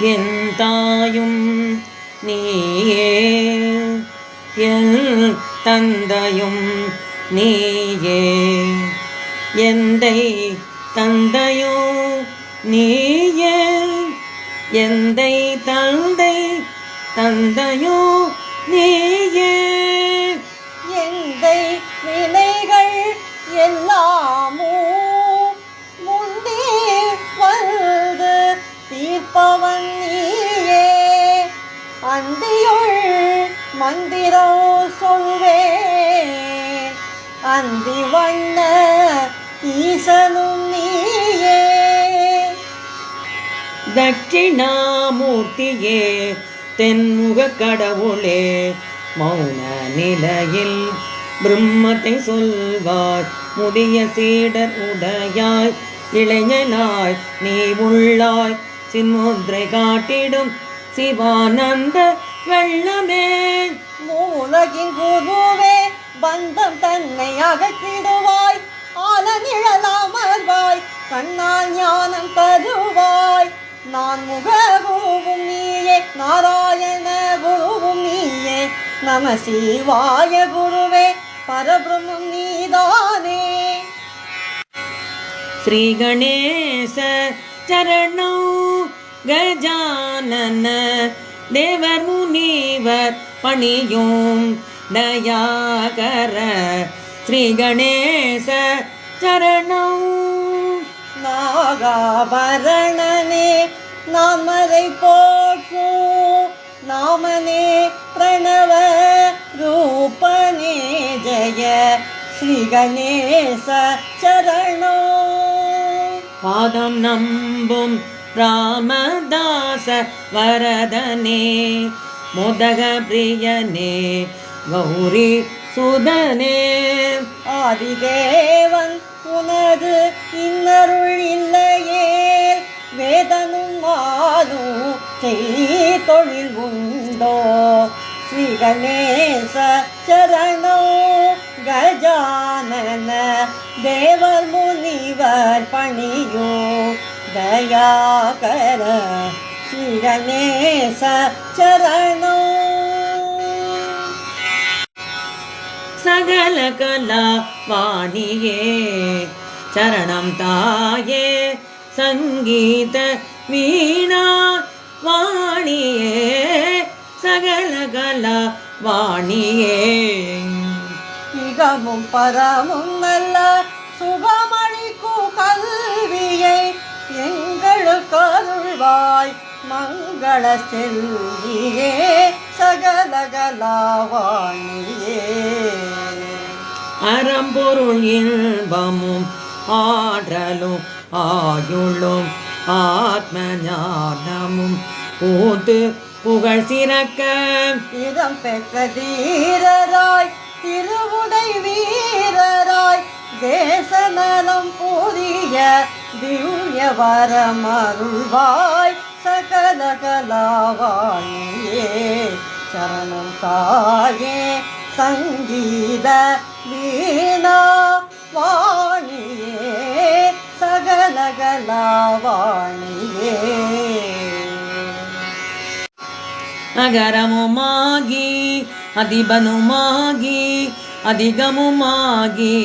என் தாயும் நீயே. என் தந்தையும் நீயே. எந்தை தந்தையோ நீயே. எந்தை தந்தை மந்திரோ சொல்வேன் அந்தி வண்ண ஈசனும் நீயே. தட்சிணாமூர்த்தியே தென்முக கடவுளே. மௌன நிலையில் பிரம்மத்தை சொல்வாய் முதிய சீடர் உடையாய் இளைஞனாய் நீ உள்ளாய். சின்முத்ரை காட்டிடும் சிவானந்த வெள்ளமே. மூலகின் குருவே பந்தம் தன்னை அகற்றிடுவாய். ஆல நிழலாமர்வாய் கண்ணால் ஞானம் தருவாய். நான் முககுருவும் நீயே நாராயண குருவும் நீயே. நம சிவாய குருவே பரபிரமும் நீதானே. ஸ்ரீ கணேச சரணோ கஜானன தேவர் முனிவர் பணியும் தயாகர ஸ்ரீ கணேச சரணம். நாகாபரணனே நாமரை போக்கும் நாமனே பிரணவ ரூபனே ஜய ஸ்ரீ கணேச சரணம். பாதம் நம்பும் ராமதாச வரதனே மோதக பிரியனே கௌரி சுதனே. ஆதிதேவன் உனது இன்னருள் இல்லையே வேதனும் மாலும் செய் தொழில் உண்டோ? ஸ்ரீ கணேச சரணோ கஜானன தேவர் முனிவர் பணியோ? தயாகர ஸ்ரீ கணேச சரணோ. சகல கலா வாணியே சரணம் தாயே சங்கீத வீணா வாணியே சகல கலா வாணியே. மிகவும் பரமும் நல்ல சுகமளிக்கும் கல்வியை மங்கள செல்வியே சகலகலாவாணியே அறம்பொருள் இன்பமும் ஆற்றலும் ஆயுளும் ஆத்ம ஞானமும் பூத்து புகழ் சிறக்க இதம் பெற்ற தீரராய் திருவுடை வீரராய் தேச நலம் புரிய திவ்ய வரமருள்வாய் சகல கலாவாணியே சரணம் தாயே சங்கீத வீணா வாணியே சகல கலாவாணியே அகரமுமாகி அதிபனுமாகி அதிகமுமாகி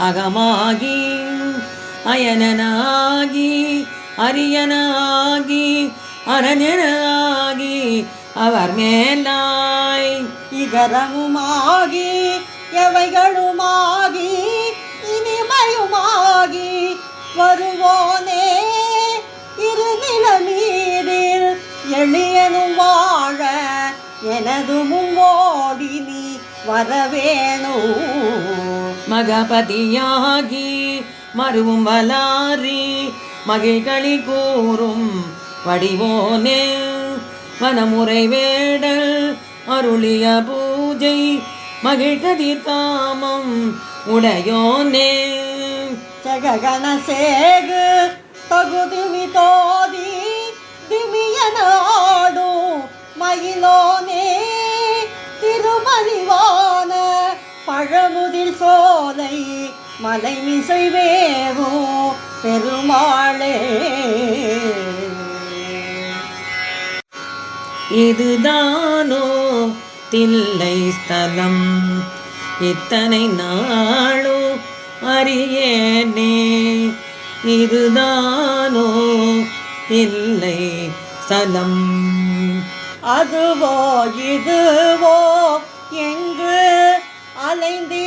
அகமாகி அயனனாகி அரியனாகி அரஞனாகி அவர் மேலாய் இகரமுமாகி எவைகளுமாகி இனிமையுமாகி வருவோனே. இருநில நீரில் எளியனும் வாழ எனது முங்கோடி நீ வரவேணு. மகபதியாகி மருவும் வலாரி மகிழ்களி கூறும் வடிவோனே. வனமுறை வேடல் அருளிய பூஜை மகிழ்கதிர் காமம் உடையோனே. சககன சேகு தகுதிமி தோதி திமிய நாடு மயிலோனே. திருமலிவான பழமுதிர் சோலை மலை மிசை வேவோ பெருமாளே. இதுதானோ தில்லை ஸ்தலம்? இத்தனை நாளோ அறியேனே. இதுதானோ இல்லை ஸ்தலம்? அதுவோ இதுவோ எங்கு அலைந்தே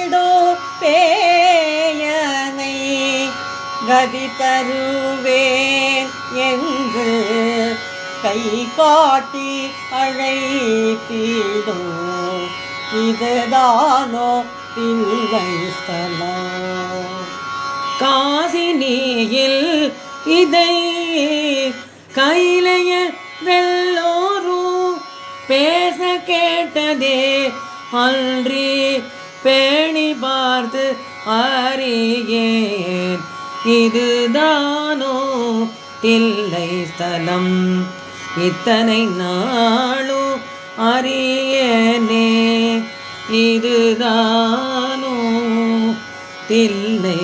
கதி தருவேன் என்று கை காட்டி அழைத்திடோ இதுதானோ தில்லை ஸ்தலம் காசினியில் இதை கையிலைய வெல்லோரும் பேச கேட்டதே அன்றி பேணி பார்த்து அறியேன். இதுதானோ? தில்லை ஸ்தலம். இத்தனை நாளும் அறியேனே. இதுதானோ? தில்லை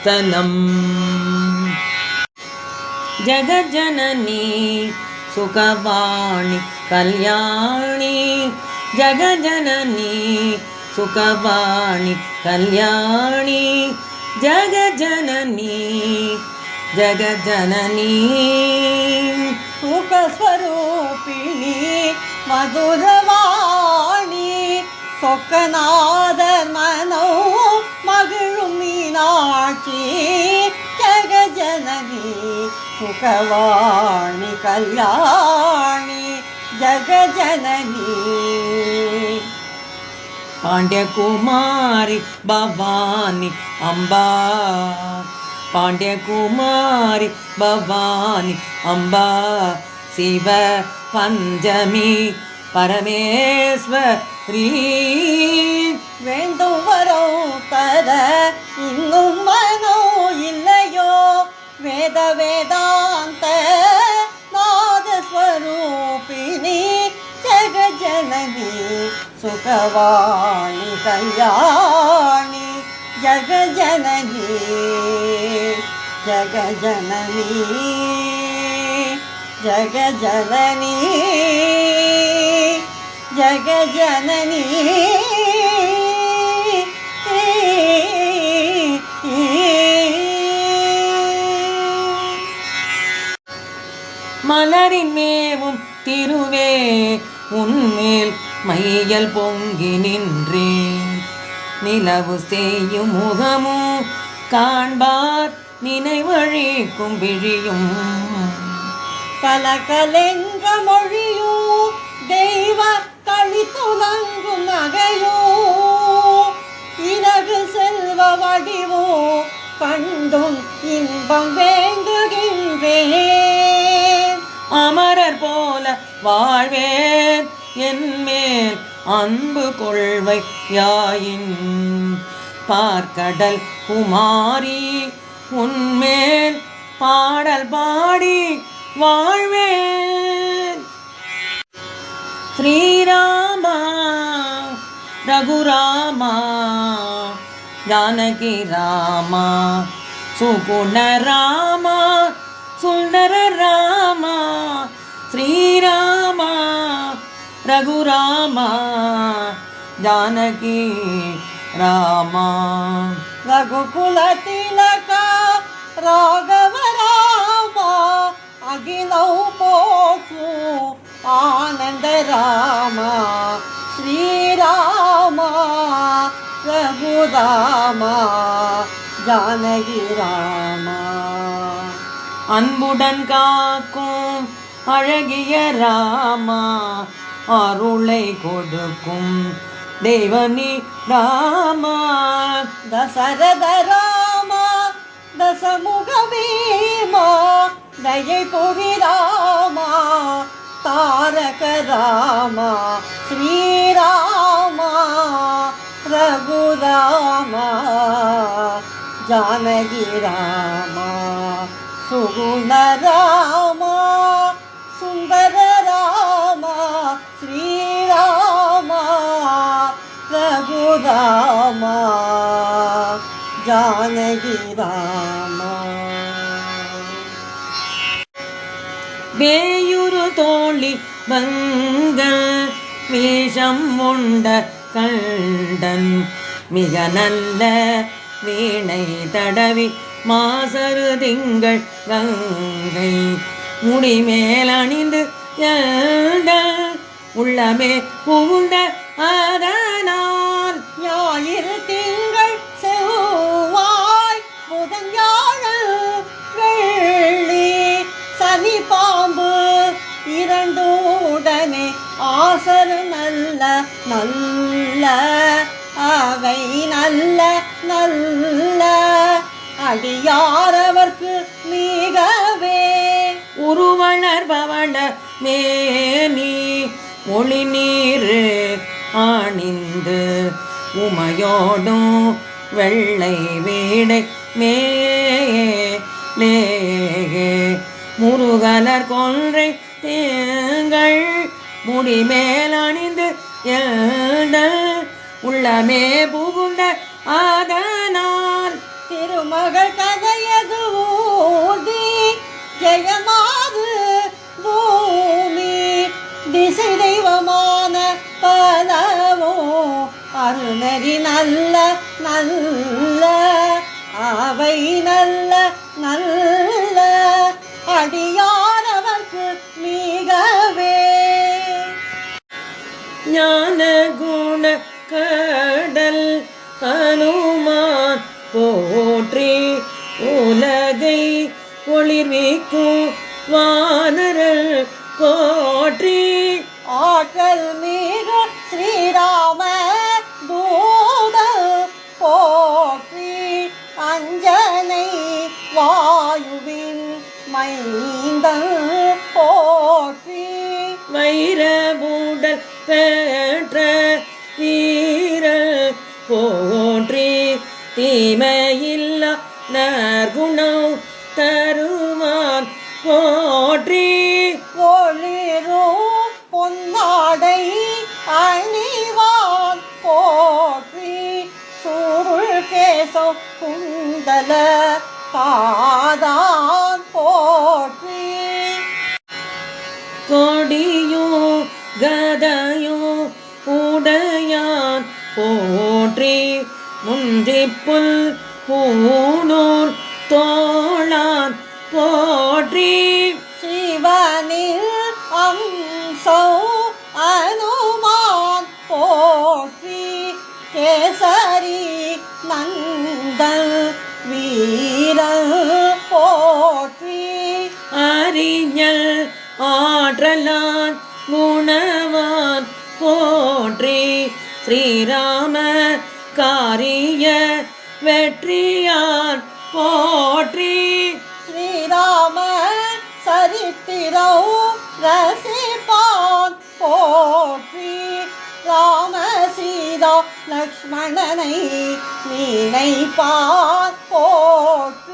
ஸ்தலம். ஜகஜனனி சுகவாணி கல்யாணி. ஜகஜனனி சுகவாணி கல்யாணி. ஜகஜனனி ஜகஜனனி சுகஸ்வரூபிணி மதுரவாணி சொக்கநாதர் மனோ மகிழும் மீனாட்சி ஜகஜனனி சுகவாணி கல்யாணி ஜகஜனனி பாண்டியகுமாரி பவானி அம்பா. பாண்டியகுமாரி பவானி அம்பா. சிவ பஞ்சமி பரமேஸ்வரி. வேண்டும் வரம் தர இன்னும் வர சுகவாணி கல்யாணி ஜகஜனனி ஜகஜனனி ஜகஜனனி ஜகஜனனி மலரின் மேவும் திருவே உன்மேல் மையல் பொங்கி நின்றேன் நிலவு செய்யும் முகமும் காண்பார். நினைவழிக்கும் விழியும். பல கலகலென்ற மொழியும் தெய்வ களி துலங்கும் நகையோ இலகு செல்வ வடிவோ கண்டும் இன்பம் வேண்டுகின்றேன் அமரர் போல வாழ்வேன். என்மேல் அன்பு கொள்வை யாயின் பார்க்கடல் குமாரி உன்மேல் பாடல் பாடி வாழ்வேன். ஸ்ரீராமா ரகுராமா ஜானகி ராமா சுகுண ராமா சுந்தர ராமா ஸ்ரீராமா. ரகுராமா ஜானகி ராமா. ரகுகுல திலகா ராகவராமா அகிலௌ போக்கு ஆனந்த ராமா ஸ்ரீராமா பிரபுராமா ஜானகி ராமா. அன்புடன் காக்கும் அழகிய ராமா அருளை கொடுக்கும். தேவனி ராமா தசரத ராமா தசமுகவீமா தயை புவி ராமா தாரக ராமா ஸ்ரீராமா ரகுராமா ஜானகி ராமா சுகுணரா கண்ணகி ராமா வேயுரு தோழி வங்கள் வேஷம் உண்ட கண்டன் மிக நல்ல வீணை தடவி மாசரு திங்கள் கங்கை முடிமேல் அணிந்து உள்ளமே புகுந்த அதனால் யாயிரு ஆசரு நல்ல நல்ல அவை நல்ல நல்ல. அடியாரவர்க்கு மிகவே உருவளர் பவள மேனி ஒளி நீர் அணிந்து உமையோடும் வெள்ளை வீடை மேலே. முருகனர் கொன்றை தேங்கள் முடி மேலணிந்து உள்ளமே புகுந்த ஆதனால். திருமகள் கதையது ஊதி ஜெயமாது பூமி திசை தெய்வமான பலவோ அருணரி நல்ல நல்ல One. குந்தல பாதான் போற்றி. கொடியும் கதையும் உடையான் போற்றி. முந்திப்புல் பூணூர் தோளான் போற்றி. சிவனில் அங்க ஸ்ரீராம காரிய வெற்றியான் போற்றி. ஸ்ரீராம சரித்திரோ ரசிப்பான் போற்றி. ராம சீதா லக்ஷ்மணனை நினைப்பான் போற்றி.